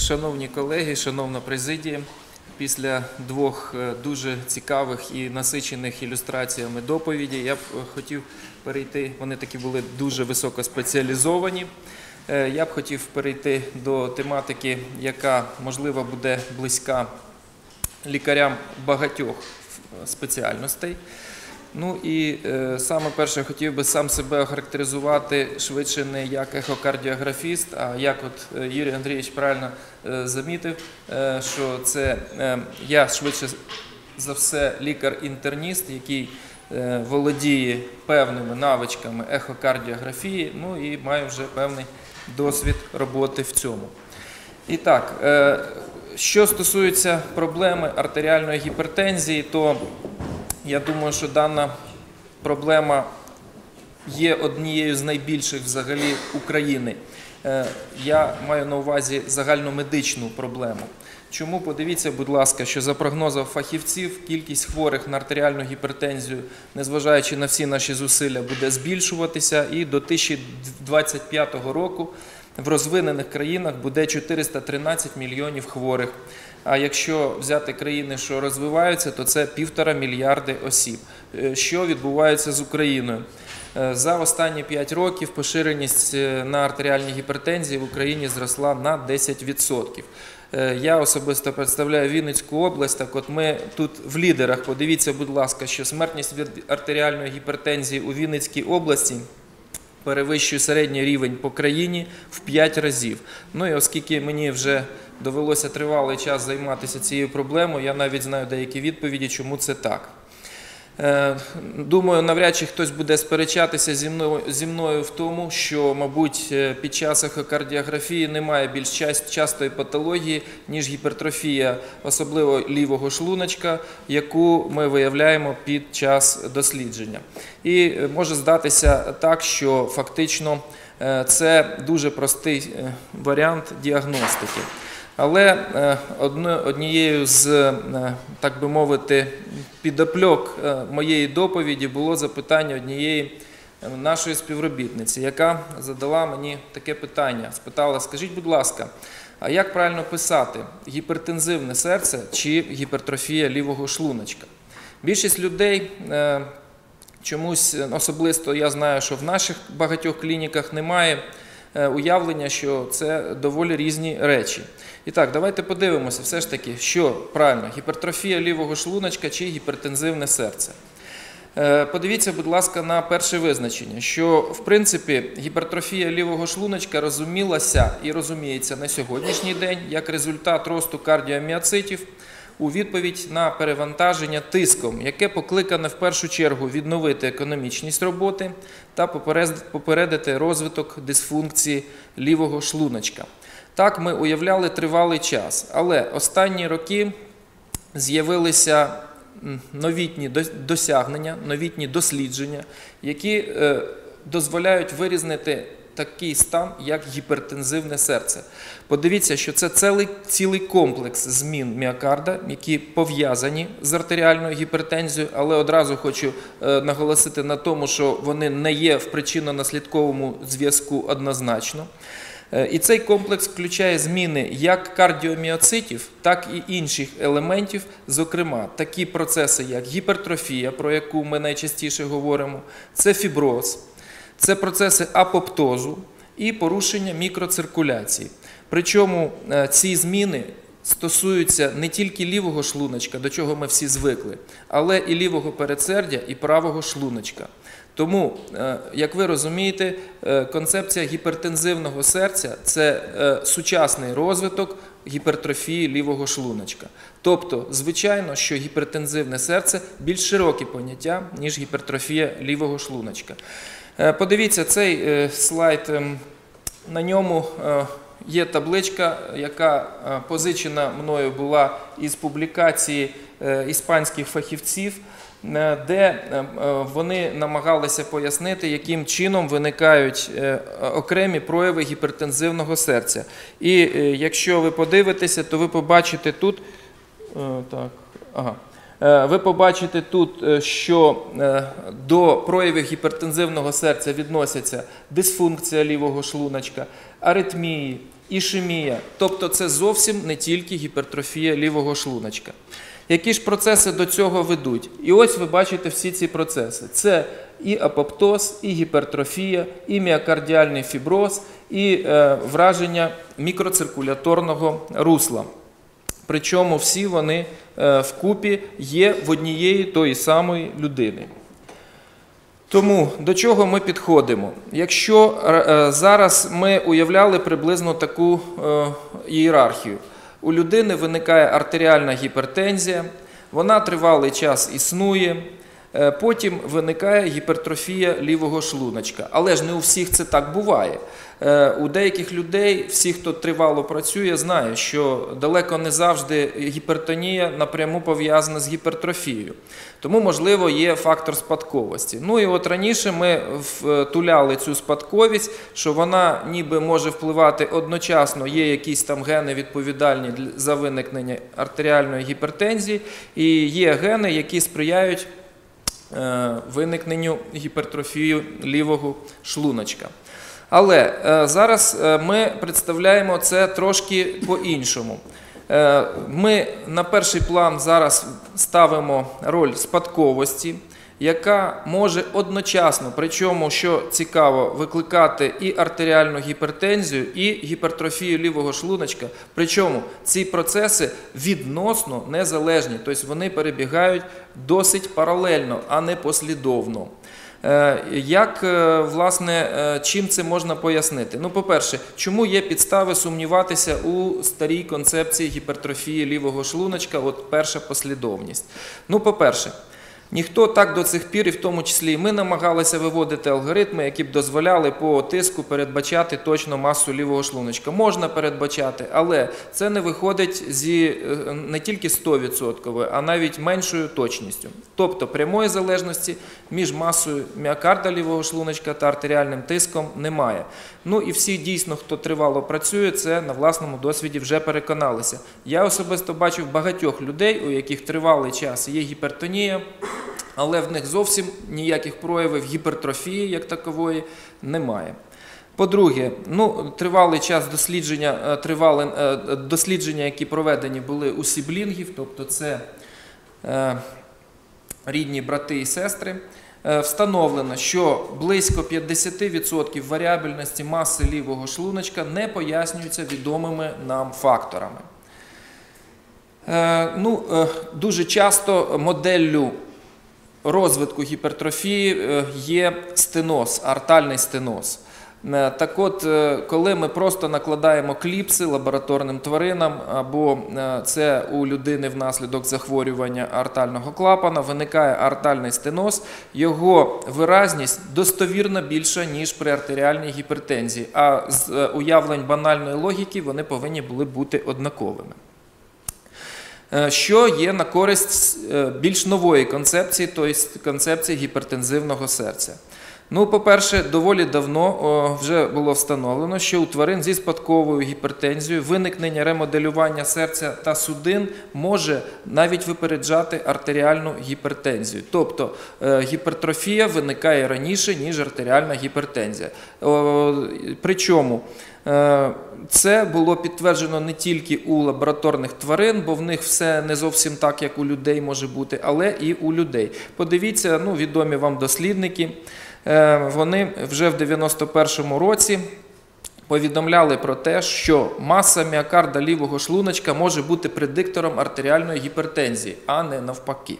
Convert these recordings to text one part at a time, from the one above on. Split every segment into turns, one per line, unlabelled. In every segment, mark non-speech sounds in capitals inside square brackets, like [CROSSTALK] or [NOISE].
Шановні колеги, шановна президія, після двох е, дуже цікавих і насичених ілюстраціями доповіді я б е, хотів перейти. Вони такі були дуже високоспеціалізовані. Е, Я б хотів перейти до тематики, яка можливо буде близька лікарям багатьох спеціальностей. Ну і е, саме перше хотів би сам себе охарактеризувати швидше не як ехокардіографіст, а як от е, Юрій Андрійович правильно е, замітив, е, що це е, я швидше за все лікар-інтерніст, який е, володіє певними навичками ехокардіографії, ну і має вже певний досвід роботи в цьому. І так, е, що стосується проблеми артеріальної гіпертензії, то я думаю, що дана проблема є однією з найбільших взагалі України. Е, Я маю на увазі загальномедичну проблему. Чому подивіться, будь ласка, що за прогнозом фахівців кількість хворих на артеріальну гіпертензію, незважаючи на всі наші зусилля, буде збільшуватися, і до 2025 року в розвинених країнах буде 413 мільйонів хворих. А якщо взяти країни, що розвиваються, то це півтора мільярди осіб. Е, Що відбувається з Україною? Е, За останні 5 років поширеність е, на артеріальній гіпертензії в Україні зросла на 10%. Е, Я особисто представляю Вінницьку область. Так, от ми тут в лідерах. Подивіться, будь ласка, що смертність від артеріальної гіпертензії у Вінницькій області перевищує середній рівень по країні в 5 разів. Ну і оскільки мені вже довелося тривалий час займатися цією проблемою, я навіть знаю деякі відповіді, чому це так. Е, Думаю, навряд чи хтось буде сперечатися зі мною, зі мною в тому, що, мабуть, е, під час ехокардіографії немає більш частої патології, ніж гіпертрофія, особливо лівого шлуночка, яку ми виявляємо під час дослідження. І е, може здатися так, що фактично це дуже простий варіант діагностики. Але е, однією з, е, так би мовити, підопльок е, моєї доповіді було запитання однієї нашої співробітниці, яка задала мені таке питання. Спитала: скажіть, будь ласка, а як правильно писати гіпертензивне серце чи гіпертрофія лівого шлуночка? Більшість людей чомусь особисто я знаю, що в наших багатьох клініках немає уявлення, що це доволі різні речі. І так, давайте подивимося, все ж таки, що правильно, гіпертрофія лівого шлуночка чи гіпертензивне серце. Е, Подивіться, будь ласка, на перше визначення, що в принципі гіпертрофія лівого шлуночка розумілася і розуміється на сьогоднішній день як результат росту кардіоміоцитів у відповідь на перевантаження тиском, яке покликане в першу чергу відновити економічність роботи та попередити розвиток дисфункції лівого шлуночка. Так ми уявляли тривалий час, але останні роки з'явилися новітні досягнення, новітні дослідження, які е, дозволяють вирізнити такий стан, як гіпертензивне серце. Подивіться, що це цілий, цілий комплекс змін міокарда, які пов'язані з артеріальною гіпертензією, але одразу хочу е, наголосити на тому, що вони не є в причинно-наслідковому зв'язку однозначно. Е, І цей комплекс включає зміни як кардіоміоцитів, так і інших елементів, зокрема, такі процеси, як гіпертрофія, про яку ми найчастіше говоримо, це фіброз, це процеси апоптозу і порушення мікроциркуляції. Причому е, ці зміни стосуються не тільки лівого шлуночка, до чого ми всі звикли, але і лівого передсердя, і правого шлуночка. Тому, е, як ви розумієте, е, концепція гіпертензивного серця це сучасний розвиток гіпертрофії лівого шлуночка. Тобто, звичайно, що гіпертензивне серце більш широке поняття, ніж гіпертрофія лівого шлуночка. Е, Подивіться цей е, слайд. ем, На ньому е, є табличка, яка позичена мною була із публікації іспанських фахівців, де вони намагалися пояснити, яким чином виникають окремі прояви гіпертензивного серця. І якщо ви подивитеся, то ви побачите тут. Так, ага. Е, Ви побачите тут, е, що е, до проявів гіпертензивного серця відносяться дисфункція лівого шлуночка, аритмії, ішемія. Тобто це зовсім не тільки гіпертрофія лівого шлуночка. Які ж процеси до цього ведуть? І ось ви бачите всі ці процеси. Це і апоптоз, і гіпертрофія, і міокардіальний фіброз, і враження мікроциркуляторного русла. Причому всі вони е, вкупі є в однієї тої самої людини. Тому до чого ми підходимо? Якщо е, е, зараз ми уявляли приблизно таку ієрархію, у людини виникає артеріальна гіпертензія, вона тривалий час існує, потім виникає гіпертрофія лівого шлуночка. Але ж не у всіх це так буває. Е, У деяких людей, всі, хто тривало працює, знає, що далеко не завжди гіпертонія напряму пов'язана з гіпертрофією. Тому, можливо, є фактор спадковості. Ну і от раніше ми втуляли цю спадковість, що вона ніби може впливати одночасно, є якісь там гени відповідальні за виникнення артеріальної гіпертензії, і є гени, які сприяють е, виникненню гіпертрофії лівого шлуночка. Але е, зараз е, ми представляємо це трошки по-іншому. Е, Ми на перший план зараз ставимо роль спадковості, яка може одночасно, причому, що цікаво, викликати і артеріальну гіпертензію, і гіпертрофію лівого шлуночка. Причому ці процеси відносно незалежні, тобто вони перебігають досить паралельно, а не послідовно. Е, Як е, власне е, чим це можна пояснити? Ну, по-перше, чому є підстави сумніватися у старій концепції гіпертрофії лівого шлуночка? От перша послідовність. Ну, по-перше, ніхто так до цих пір, і в тому числі і ми намагалися виводити алгоритми, які б дозволяли по тиску передбачати точно масу лівого шлуночка. Можна передбачати, але це не виходить зі е, не тільки 100%, а навіть меншою точністю. Тобто прямої залежності між масою міокарда лівого шлуночка та артеріальним тиском немає. Ну і всі дійсно, хто тривало працює, це на власному досвіді вже переконалися. Я особисто бачив багатьох людей, у яких тривалий час є гіпертонія, але в них зовсім ніяких проявів гіпертрофії як такової немає. По-друге, ну, тривалий час дослідження, е, тривали, е, дослідження, які проведені були у сіблінгів, тобто це е, рідні брати і сестри, е, встановлено, що близько 50% варіабельності маси лівого шлуночка не пояснюються відомими нам факторами. Е, Ну, е, дуже часто моделлю розвитку гіпертрофії е, є стеноз, артальний стеноз. Е, Так от, е, коли ми просто накладаємо кліпси лабораторним тваринам, або це у людини внаслідок захворювання артального клапана, виникає артальний стеноз, його виразність достовірно більша, ніж при артеріальній гіпертензії. А з уявлень банальної логіки вони повинні були бути однаковими. Е, що є на користь е, більш нової концепції, тобто концепції гіпертензивного серця. Ну, по-перше, доволі давно вже було встановлено, що у тварин зі спадковою гіпертензією виникнення ремоделювання серця та судин може навіть випереджати артеріальну гіпертензію. Тобто е, гіпертрофія виникає раніше, ніж артеріальна гіпертензія. Причому Це було підтверджено не тільки у лабораторних тварин, бо в них все не зовсім так, як у людей може бути, але і у людей. Подивіться, ну, відомі вам дослідники. е, Вони вже в 91-му році повідомляли про те, що маса міокарда лівого шлуночка може бути предиктором артеріальної гіпертензії, а не навпаки.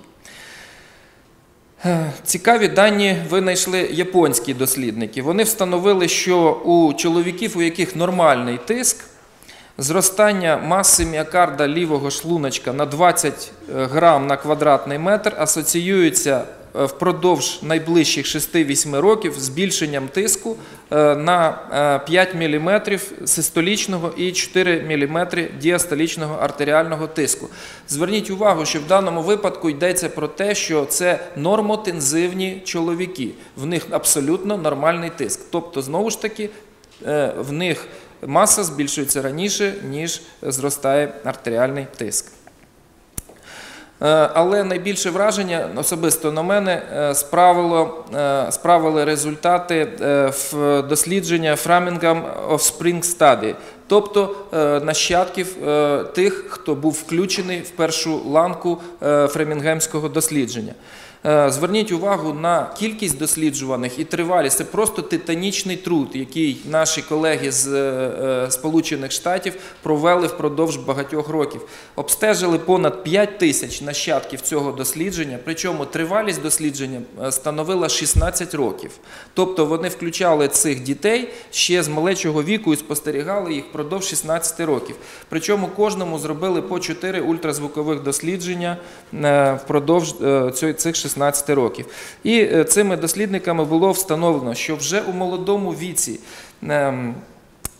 Е, Цікаві дані винайшли японські дослідники. Вони встановили, що у чоловіків, у яких нормальний тиск, зростання маси міокарда лівого шлуночка на 20 грам на квадратний метр асоціюється е, впродовж найближчих 6-8 років збільшенням тиску е, на е, 5 мм систолічного і 4 мм діастолічного артеріального тиску. Зверніть увагу, що в даному випадку йдеться про те, що це нормотензивні чоловіки, в них абсолютно нормальний тиск. Тобто, знову ж таки, е, в них маса збільшується раніше, ніж зростає артеріальний тиск. Е, Але найбільше враження особисто на мене е, справило, е, справили результати в дослідження Framingham Offspring Study, тобто нащадків тих, хто був включений в першу ланку фремінгемського дослідження. Е, Зверніть увагу на кількість досліджуваних і тривалість. Це просто титанічний труд, який наші колеги з е, е, Сполучених Штатів провели впродовж багатьох років. Обстежили понад 5 тисяч нащадків цього дослідження, причому тривалість дослідження становила 16 років. Тобто вони включали цих дітей ще з малечого віку і спостерігали їх впродовж 16 років. Причому кожному зробили по 4 ультразвукових дослідження впродовж е, цього- цих 16 років. І е, цими дослідниками було встановлено, що вже у молодому віці. ем,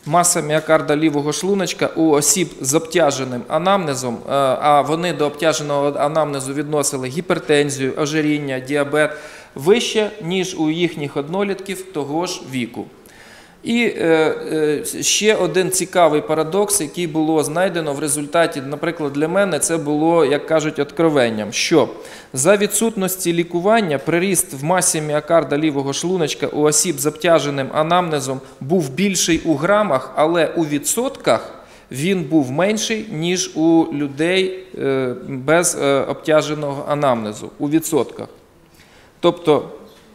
Маса міокарда лівого шлуночка у осіб з обтяженим анамнезом, е, а вони до обтяженого анамнезу відносили гіпертензію, ожиріння, діабет вище, ніж у їхніх однолітків того ж віку. І е, е, ще один цікавий парадокс, який було знайдено в результаті, наприклад, для мене це було, як кажуть, откровенням, що? За відсутності лікування приріст в масі міокарда лівого шлуночка у осіб з обтяженим анамнезом був більший у грамах, але у відсотках він був менший, ніж у людей е, без обтяженого анамнезу. У відсотках. Тобто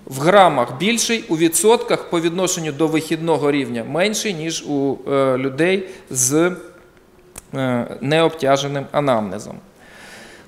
в грамах більший, у відсотках по відношенню до вихідного рівня менший, ніж у е, людей з е, необтяженим анамнезом.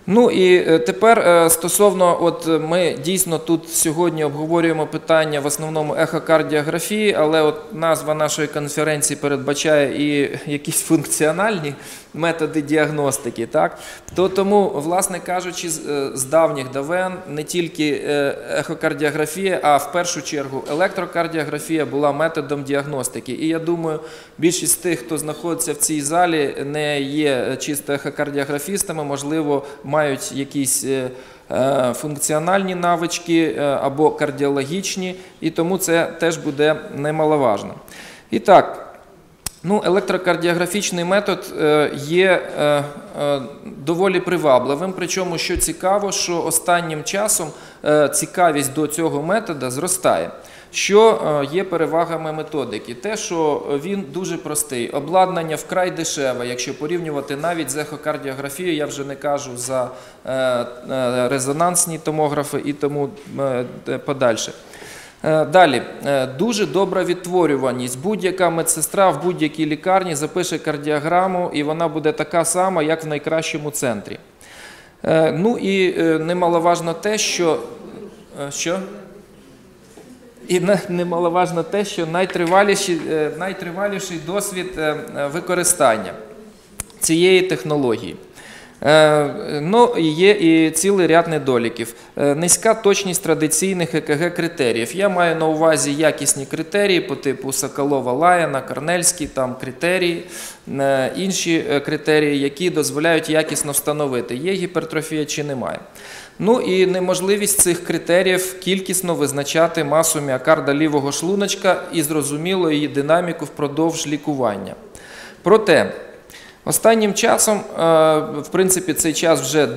Ну і е, тепер стосовно, от ми дійсно тут сьогодні обговорюємо питання в основному ехокардіографії, але от назва нашої конференції передбачає і якісь функціональні методи діагностики, так то тому, власне кажучи, з, е, давніх давен не тільки е, ехокардіографія, а в першу чергу електрокардіографія була методом діагностики. І я думаю, більшість тих, хто знаходиться в цій залі, не є чисто ехокардіографістами, можливо, мають якісь. е, е, Функціональні навички е, або кардіологічні, і тому це теж буде немаловажно. І так, Ну, електрокардіографічний метод е, є е, е, доволі привабливим. Причому, що цікаво, що останнім часом цікавість до цього метода зростає. Що є перевагами методики? Те, що він дуже простий, обладнання вкрай дешеве, якщо порівнювати навіть з ехокардіографією, я вже не кажу за резонансні томографи і тому подальше. Е, Далі, Е, дуже добра відтворюваність. Будь-яка медсестра в будь-якій лікарні запише кардіограму, і вона буде така сама, як в найкращому центрі. Е, Ну і немаловажно те, що. що? І немаловажно те, що найтриваліший, найтриваліший досвід використання цієї технології. Е, Ну, є і цілий ряд недоліків. Е, Низька точність традиційних ЕКГ критеріїв. Я маю на увазі якісні критерії по типу Соколова Лаяна, Корнельський, там критерії, е, інші критерії, які дозволяють якісно встановити, є гіпертрофія чи немає. Ну і неможливість цих критеріїв кількісно визначати масу міокарда лівого шлуночка і зрозуміло її динаміку впродовж лікування. Проте Останнім часом, е, в принципі, цей час вже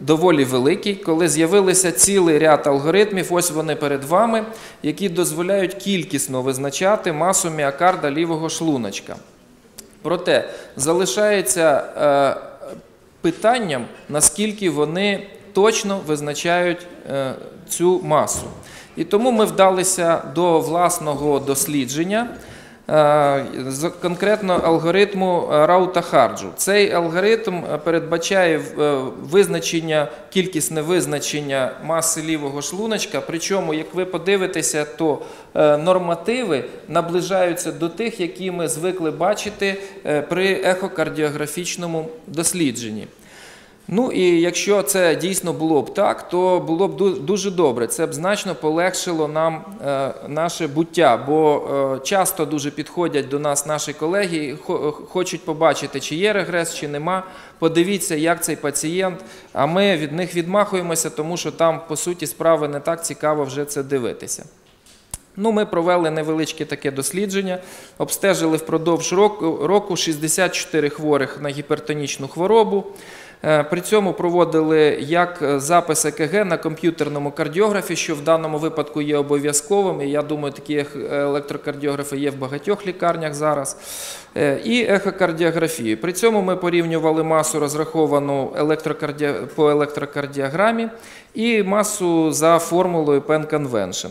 доволі великий, коли з'явилися цілий ряд алгоритмів, ось вони перед вами, які дозволяють кількісно визначати масу міокарда лівого шлуночка. Проте залишається е, питанням, наскільки вони точно визначають е, цю масу. І тому ми вдалися до власного дослідження. Е, Конкретно алгоритму е, Раута Харджу. Цей алгоритм е, передбачає визначення, кількісне визначення маси лівого шлуночка. Причому, як ви подивитеся, то нормативи наближаються до тих, які ми звикли бачити при ехокардіографічному дослідженні. Ну і якщо це дійсно було б так, то було б дуже добре. Це б значно полегшило нам е, наше буття, бо е, часто дуже підходять до нас наші колеги, хочуть побачити, чи є регрес, чи нема. Подивіться, як цей пацієнт. А ми від них відмахуємося, тому що там, по суті, справи не так цікаво вже це дивитися. Ну, ми провели невеличке таке дослідження, обстежили впродовж року 64 хворих на гіпертонічну хворобу. Е, При цьому проводили як е, запис ЕКГ на комп'ютерному кардіографі, що в даному випадку є обов'язковим. І я думаю, такі електрокардіографи є в багатьох лікарнях зараз. Е, І ехокардіографію. При цьому ми порівнювали масу розраховану електрокарді... по електрокардіограмі і масу за формулою Penn Convention.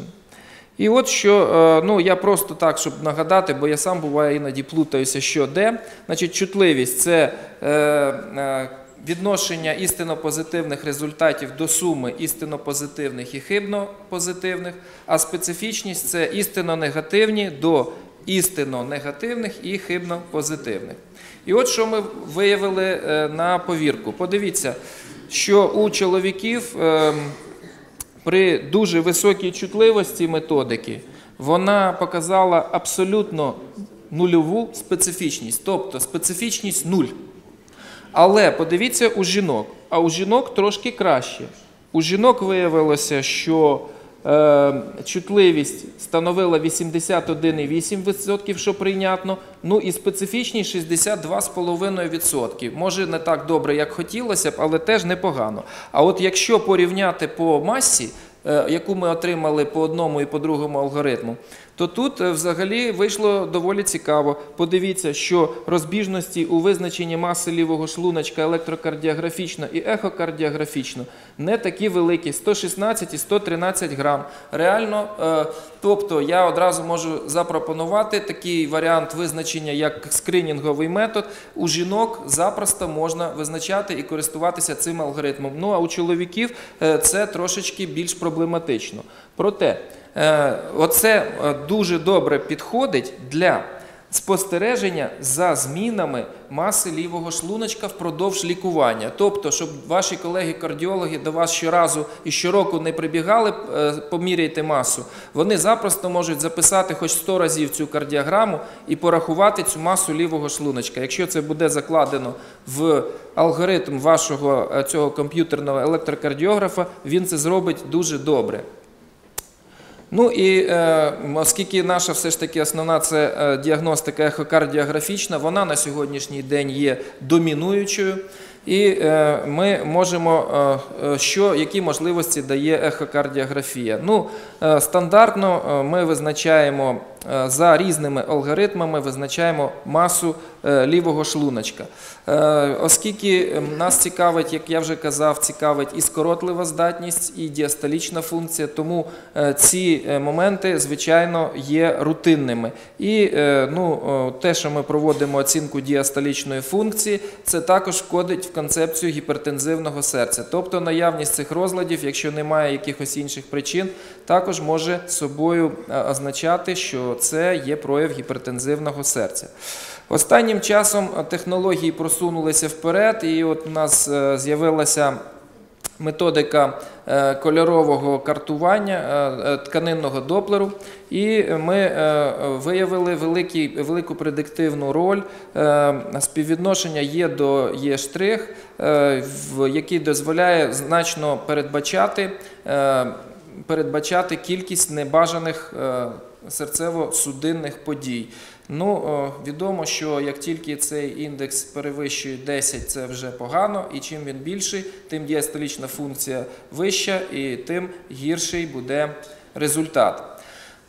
І от що, ну я просто так, щоб нагадати, бо я сам буває іноді плутаюся, що де. Значить, чутливість це е, відношення істинно позитивних результатів до суми істинно позитивних і хибно позитивних, а специфічність це істинно негативні до істинно негативних і хибно позитивних. І от що ми виявили е, на повірку. Подивіться, що у чоловіків. ем, при дуже високій чутливості методики вона показала абсолютно нульову специфічність, тобто специфічність нуль. Але подивіться у жінок, а у жінок трошки краще. У жінок виявилося, що е, чутливість становила 81,8%, що прийнятно, ну і специфічність 62,5%. Може не так добре, як хотілося б, але теж непогано. А от якщо порівняти по масі, е, яку ми отримали по одному і по другому алгоритму, то тут е, взагалі вийшло доволі цікаво. Подивіться, що розбіжності у визначенні маси лівого шлуночка електрокардіографічно і ехокардіографічно не такі великі 116 і 113 грам. Реально, е, тобто я одразу можу запропонувати такий варіант визначення, як скринінговий метод. У жінок запросто можна визначати і користуватися цим алгоритмом. Ну а у чоловіків е, це трошечки більш проблематично. Проте, оце е, дуже добре підходить для спостереження за змінами маси лівого шлуночка впродовж лікування. Тобто, щоб ваші колеги-кардіологи до вас щоразу і щороку не прибігали, е, поміряйте масу, вони запросто можуть записати хоч 100 разів цю кардіограму і порахувати цю масу лівого шлуночка. Якщо це буде закладено в алгоритм вашого е, цього комп'ютерного електрокардіографа, він це зробить дуже добре. Ну і е, оскільки наша все ж таки основна це е, діагностика ехокардіографічна, вона на сьогоднішній день є домінуючою. І е, ми можемо, що, які можливості дає ехокардіографія. Ну, стандартно ми визначаємо за різними алгоритмами, визначаємо масу е, лівого шлуночка. Е, Оскільки ем, нас цікавить, як я вже казав, цікавить і скоротлива здатність, і діастолічна функція, тому е, ці е, моменти, звичайно, є рутинними. І е, ну, те, що ми проводимо оцінку діастолічної функції, це також входить в концепцію гіпертензивного серця. Тобто наявність цих розладів, якщо немає якихось інших причин, також може собою е, означати, що це є прояв гіпертензивного серця. Останнім часом е, технології просунулися вперед, і от у нас е, з'явилася методика кольорового картування тканинного доплеру, і ми виявили великий, велику предиктивну роль співвідношення Є до Є який дозволяє значно передбачати. Е, Передбачати кількість небажаних е, серцево-судинних подій. Ну, відомо, що як тільки цей індекс перевищує 10, це вже погано, і чим він більший, тим діастолічна функція вища, і тим гірший буде результат.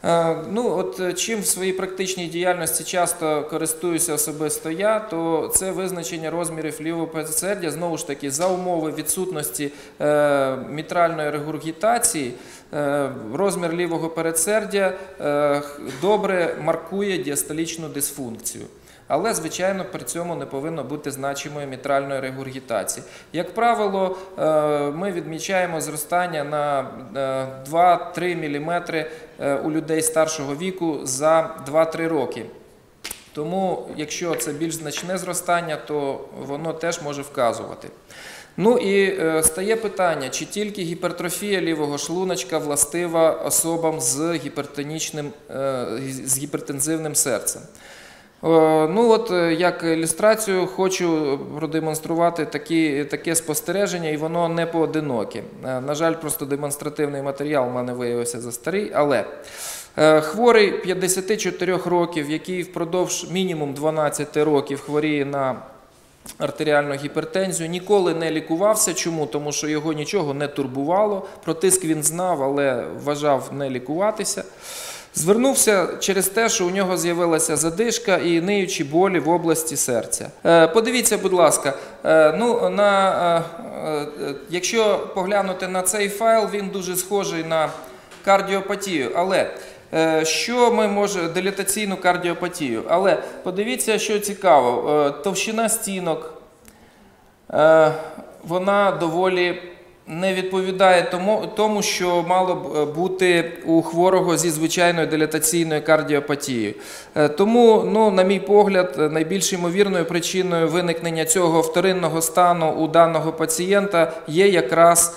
Е, Ну, от е, чим в своїй практичній діяльності часто користуюся особисто я, то це визначення розмірів лівого передсердя, знову ж таки, за умови відсутності е, мітральної регургітації, е, розмір лівого передсердя е, добре маркує діастолічну дисфункцію. Але, звичайно, при цьому не повинно бути значимої мітральної регургітації. Як правило, е, ми відмічаємо зростання на е, 2-3 мм у людей старшого віку за 2-3 роки. Тому, якщо це більш значне зростання, то воно теж може вказувати. Ну і е, стає питання, чи тільки гіпертрофія лівого шлуночка властива особам з е, з гіпертензивним серцем. Е, Ну от е, як ілюстрацію хочу продемонструвати такі, таке спостереження, і воно не поодиноке. На жаль, просто демонстративний матеріал у мене виявився за старий, але Е, Хворий 54 років, який впродовж мінімум 12 років хворіє на артеріальну гіпертензію, ніколи не лікувався. Чому? Тому що його нічого не турбувало. Про тиск він знав, але вважав не лікуватися. Звернувся через те, що у нього з'явилася задишка і ниючі болі в області серця. Е, Подивіться, будь ласка, е, ну, на, е, якщо поглянути на цей файл, він дуже схожий на кардіопатію. Але що ми можемо дилатаційну кардіопатію? Але подивіться, що цікаво: товщина стінок, вона доволі не відповідає тому, тому, що мало б е, бути у хворого зі звичайною дилатаційною кардіопатією. Е, Тому, ну, на мій погляд, е, найбільш ймовірною причиною виникнення цього вторинного стану у даного пацієнта є якраз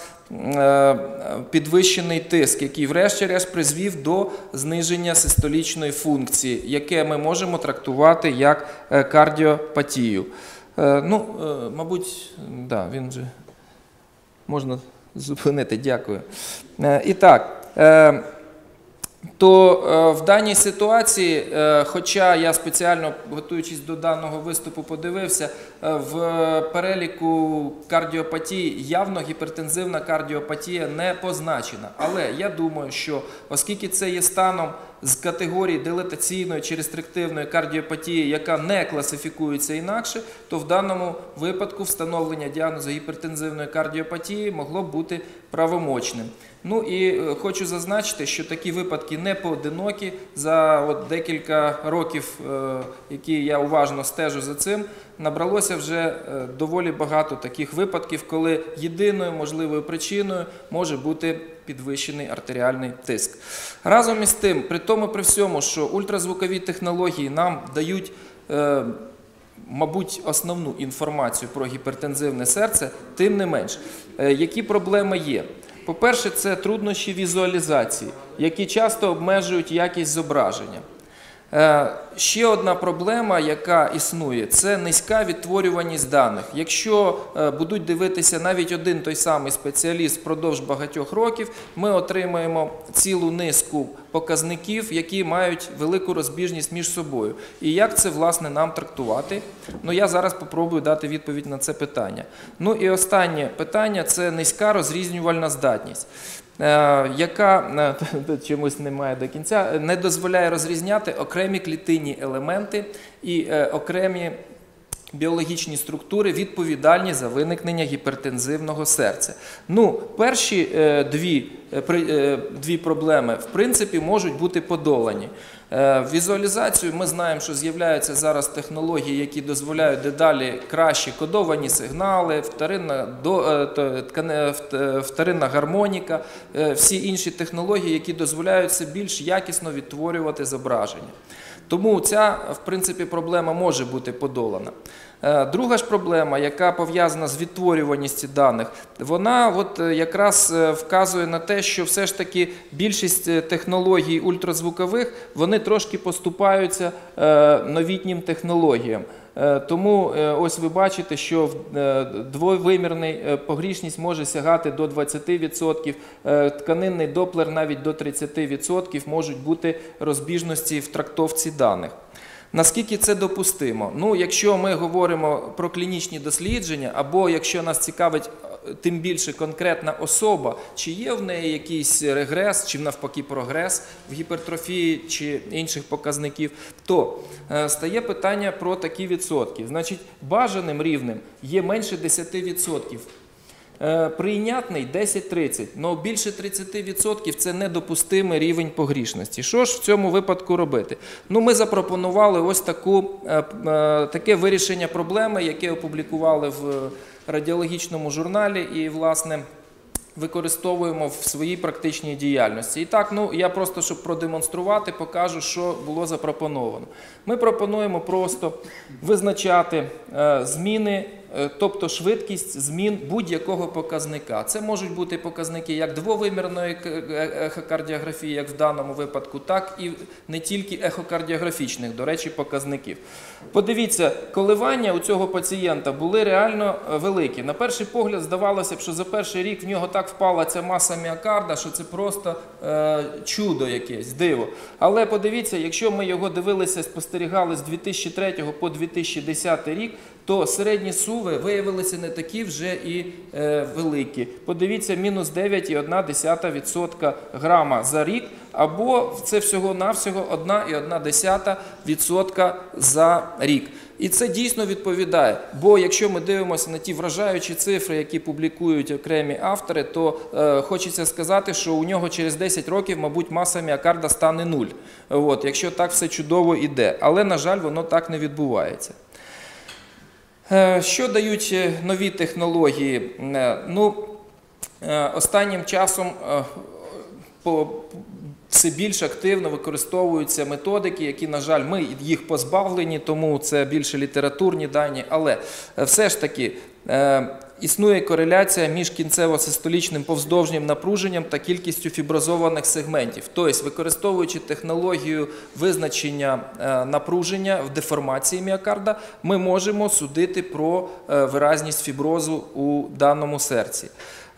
підвищений тиск, який врешті-решт призвів до зниження систолічної функції, яке ми можемо трактувати як кардіопатію. Ну, мабуть, да, він вже можна зупинити. Дякую. Е, І так. То е, в даній ситуації, е, хоча я спеціально готуючись до даного виступу, подивився, е, в переліку кардіопатії явно гіпертензивна кардіопатія не позначена. Але я думаю, що оскільки це є станом з категорії дилатаційної чи рестриктивної кардіопатії, яка не класифікується інакше, то в даному випадку встановлення діагнозу гіпертензивної кардіопатії могло б бути правомочним. Ну і е, хочу зазначити, що такі випадки не поодинокі. За от декілька років, е, які я уважно стежу за цим, набралося вже е, доволі багато таких випадків, коли єдиною можливою причиною може бути підвищений артеріальний тиск. Разом із тим, при тому при всьому, що ультразвукові технології нам дають. Мабуть, основну інформацію про гіпертензивне серце, тим не менш, які проблеми є. По-перше, це труднощі візуалізації, які часто обмежують якість зображення. Е, Ще одна проблема, яка існує, це низька відтворюваність даних. Якщо е, будуть дивитися навіть один той самий спеціаліст впродовж багатьох років, ми отримаємо цілу низку показників, які мають велику розбіжність між собою. І як це власне нам трактувати? Ну я зараз попробую дати відповідь на це питання. Ну і останнє питання це низька розрізнювальна здатність. Е, Яка е, [LAUGHS] чомусь немає до кінця, не дозволяє розрізняти окремі клітинні елементи і е, окремі біологічні структури відповідальні за виникнення гіпертензивного серця. Ну, перші дві, дві проблеми в принципі можуть бути подолані. Е, Візуалізацію ми знаємо, що з'являються зараз технології, які дозволяють дедалі кращі кодовані сигнали, вторинна, до, е, вт- вторинна гармоніка, е, всі інші технології, які дозволяють все більш якісно відтворювати зображення. Тому ця, в принципі, проблема може бути подолана. Е, Друга ж проблема, яка пов'язана з відтворюваністю даних, вона от е, якраз е, вказує на те, що все ж таки більшість технологій ультразвукових вони трошки поступаються новітнім технологіям. Е, Тому е, ось ви бачите, що е, двовимірний погрішність може сягати до 20%, е, тканинний доплер навіть до 30% можуть бути розбіжності в трактовці даних. Наскільки це допустимо? Ну, якщо ми говоримо про клінічні дослідження, або якщо нас цікавить тим більше конкретна особа, чи є в неї якийсь регрес, чи навпаки прогрес в гіпертрофії чи інших показників, то е, стає питання про такі відсотки. Значить, бажаним рівнем є менше 10%. Е, Прийнятний 10-30, але більше 30% це недопустимий рівень погрішності. Що ж в цьому випадку робити? Ну, ми запропонували ось таку, е, таке вирішення проблеми, яке опублікували в радіологічному журналі, і, власне, використовуємо в своїй практичній діяльності. І так, ну я просто щоб продемонструвати, покажу, що було запропоновано. Ми пропонуємо просто визначати е, зміни тобто швидкість змін будь-якого показника. Це можуть бути показники як двовимірної е- ехокардіографії, як в даному випадку, так і не тільки ехокардіографічних, до речі, показників. Подивіться, коливання у цього пацієнта були реально е, великі. На перший погляд здавалося б, що за перший рік в нього так впала ця маса міокарда, що це просто е, чудо якесь, диво. Але подивіться, якщо ми його дивилися, спостерігали з 2003 по 2010 рік, то середні суви виявилися не такі вже і е, великі. Подивіться, мінус 9,1% грама за рік, або це всього-навсього 1,1% за рік. І це дійсно відповідає. Бо якщо ми дивимося на ті вражаючі цифри, які публікують окремі автори, то е, хочеться сказати, що у нього через 10 років, мабуть, маса міокарда стане нуль. От, якщо так все чудово іде. Але, на жаль, воно так не відбувається. Е, Що дають е, нові технології? Е, Ну, останнім часом все більш активно використовуються методики, які, на жаль, ми їх позбавлені, тому це більше літературні дані. Але все ж таки існує кореляція між кінцево-систолічним повздовжнім напруженням та кількістю фіброзованих сегментів. Тобто, використовуючи технологію визначення е, напруження в деформації міокарда, ми можемо судити про е, виразність фіброзу у даному серці.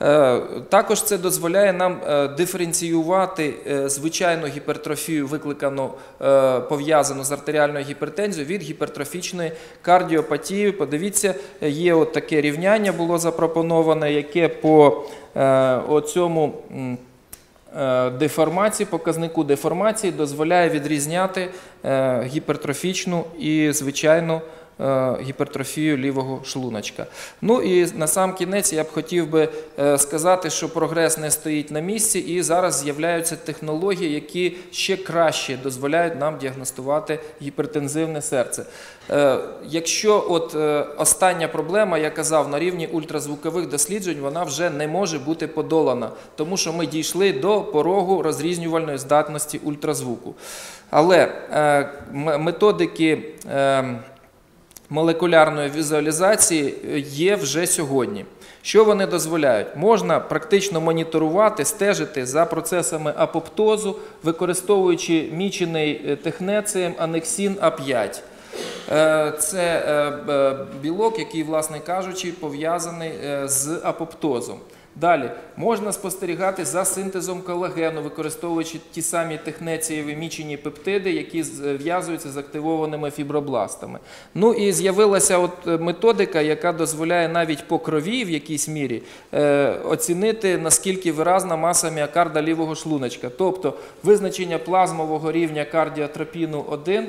Е, Також це дозволяє нам е, диференціювати е, звичайну гіпертрофію, викликану пов'язану з артеріальною гіпертензією від гіпертрофічної кардіопатії. Подивіться, є от таке рівняння було запропоноване, яке по оцьому. Деформації, показнику деформації дозволяє відрізняти гіпертрофічну і звичайну гіпертрофію лівого шлуночка. Ну і на сам кінець я б хотів би е, сказати, що прогрес не стоїть на місці, і зараз з'являються технології, які ще краще дозволяють нам діагностувати гіпертензивне серце. Е, Якщо от е, остання проблема, я казав, на рівні ультразвукових досліджень, вона вже не може бути подолана, тому що ми дійшли до порогу розрізнювальної здатності ультразвуку. Але е, методики. Молекулярної візуалізації е, є вже сьогодні. Що вони дозволяють? Можна практично моніторувати, стежити за процесами апоптозу, використовуючи мічений е, технецієм анексін А5. Е, Це білок, який, власне кажучи, пов'язаний з апоптозом. Далі можна спостерігати за синтезом колагену, використовуючи ті самі технецієві мічені пептиди, які зв'язуються з активованими фібробластами. Ну і з'явилася е, методика, яка дозволяє навіть по крові в якійсь мірі е, оцінити наскільки виразна маса міокарда лівого шлуночка. Тобто визначення плазмового рівня кардіотропіну 1 е,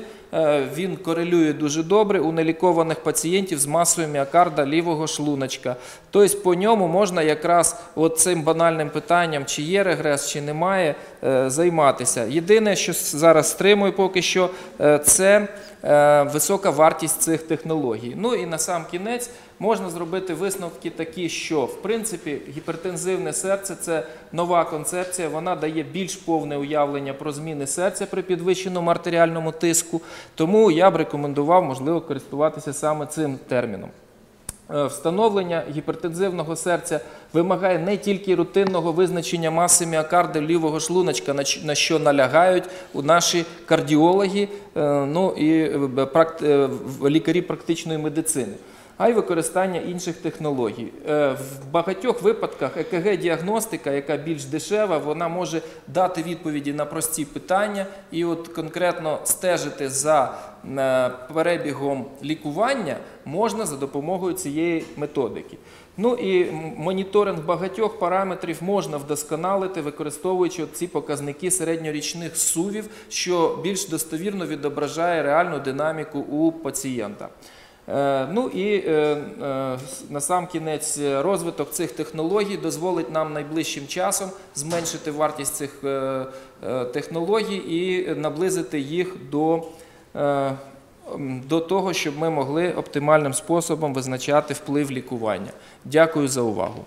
він корелює дуже добре у нелікованих пацієнтів з масою міокарда лівого шлуночка. Тобто по ньому можна якраз цим банальним питанням, чи є регрес, чи немає, е, займатися. Єдине, що зараз стримую поки що, е, це е, висока вартість цих технологій. Ну і на сам кінець можна зробити висновки такі, що в принципі гіпертензивне серце це нова концепція. Вона дає більш повне уявлення про зміни серця при підвищеному артеріальному тиску. Тому я б рекомендував, можливо, користуватися саме цим терміном. Е, Встановлення гіпертензивного серця вимагає не тільки рутинного визначення маси міокарда лівого шлуночка, на що налягають у наші кардіологи, е, ну і е, лікарі практичної медицини. А й використання інших технологій. В багатьох випадках ЕКГ-діагностика, яка більш дешева, вона може дати відповіді на прості питання і от конкретно стежити за перебігом лікування можна за допомогою цієї методики. Ну і моніторинг багатьох параметрів можна вдосконалити, використовуючи ці показники середньорічних сувів, що більш достовірно відображає реальну динаміку у пацієнта. Е, Ну і е, е, на сам кінець розвиток цих технологій дозволить нам найближчим часом зменшити вартість цих технологій і наблизити їх до, до того, щоб ми могли оптимальним способом визначати вплив лікування. Дякую за увагу.